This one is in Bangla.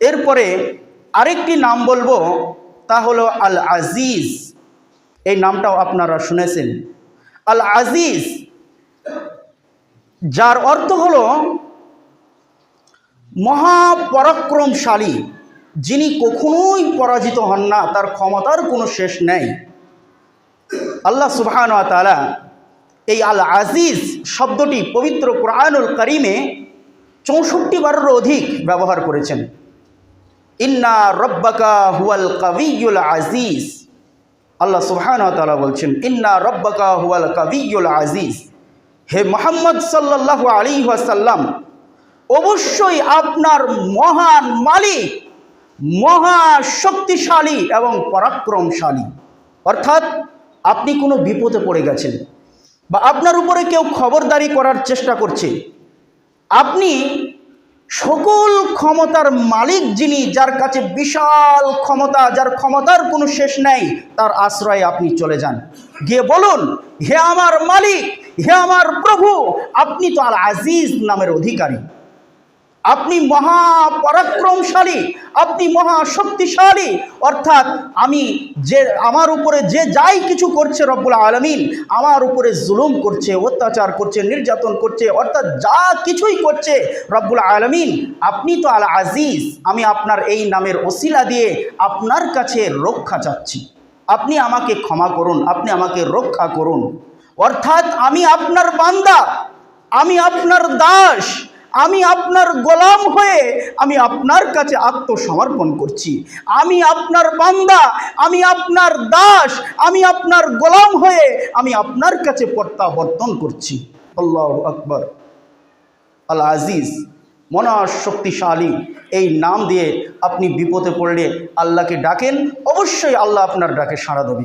এরপরে আরেকটি নাম বলব, তা হলো আল আজিজ এই নামটাও আপনারা শুনেছেন। আল আজিজ যার অর্থ হল মহাপরাক্রমশালী, যিনি কখনোই পরাজিত হন না, তার ক্ষমতার কোনো শেষ নেই। আল্লাহ সুবহান তালা এই আল আজিজ শব্দটি পবিত্র কোরআনুল করিমে চৌষট্টি বারেরও অধিক ব্যবহার করেছেন। ইন্না রব্বাকা হুয়াল কাবিউল আজিজ। আল্লাহ সুবহান তালা বলছেন, ইন্না রব্বাকা হুয়াল কাবিউল আজিজ। হে মোহাম্মদ সাল্লাহ আলী ওয়াসাল্লাম, অবশ্যই আপনার মহান মালিক মহা শক্তিশালী এবং পরাক্রমশালী। অর্থাৎ আপনি কোনো বিপদে পড়ে গেছেন বা আপনার উপরে কেউ খবরদারি করার চেষ্টা করছে, আপনি সকল ক্ষমতার মালিক যিনি, যার কাছে বিশাল ক্ষমতা, যার ক্ষমতার কোনো শেষ নাই, তার আশ্রয়ে আপনি চলে যান। গিয়ে বলুন, হে আমার মালিক, হে আমার প্রভু, আপনি তো আল আজিজ নামের অধিকারী। আপনি মহা পরাক্রমশালী, আপনি মহা শক্তিশালী। অর্থাৎ আমি যে, আমার উপরে যে যাই কিছু করছে রব্বুল আলমিন, আমার উপরে জুলুম করছে, অত্যাচার করছে, নির্যাতন করছে, অর্থাৎ যা কিছুই করছে রব্বুল আলমিন, আপনি তো আল আজিজ, আমি আপনার এই নামের ওসিলা দিয়ে আপনার কাছে রক্ষা চাচ্ছি। আপনি আমাকে ক্ষমা করুন, আপনি আমাকে রক্ষা করুন। অর্থাৎ আমি আপনার বান্দা, আমি আপনার দাস। আমি আপনার গোলাম হয়ে আমি আপনার কাছে আত্মসমর্পণ করছি। আমি আপনার বান্দা, আমি আপনার দাস, আমি আপনার গোলাম হয়ে আমি আপনার কাছে প্রত্যাবর্তন করছি। আল্লাহ আকবর। আল আজিজ মনা শক্তিশালী এই নাম দিয়ে আপনি বিপদে পড়লে আল্লাহকে ডাকেন, অবশ্যই আল্লাহ আপনার ডাকে সাড়া দেবে।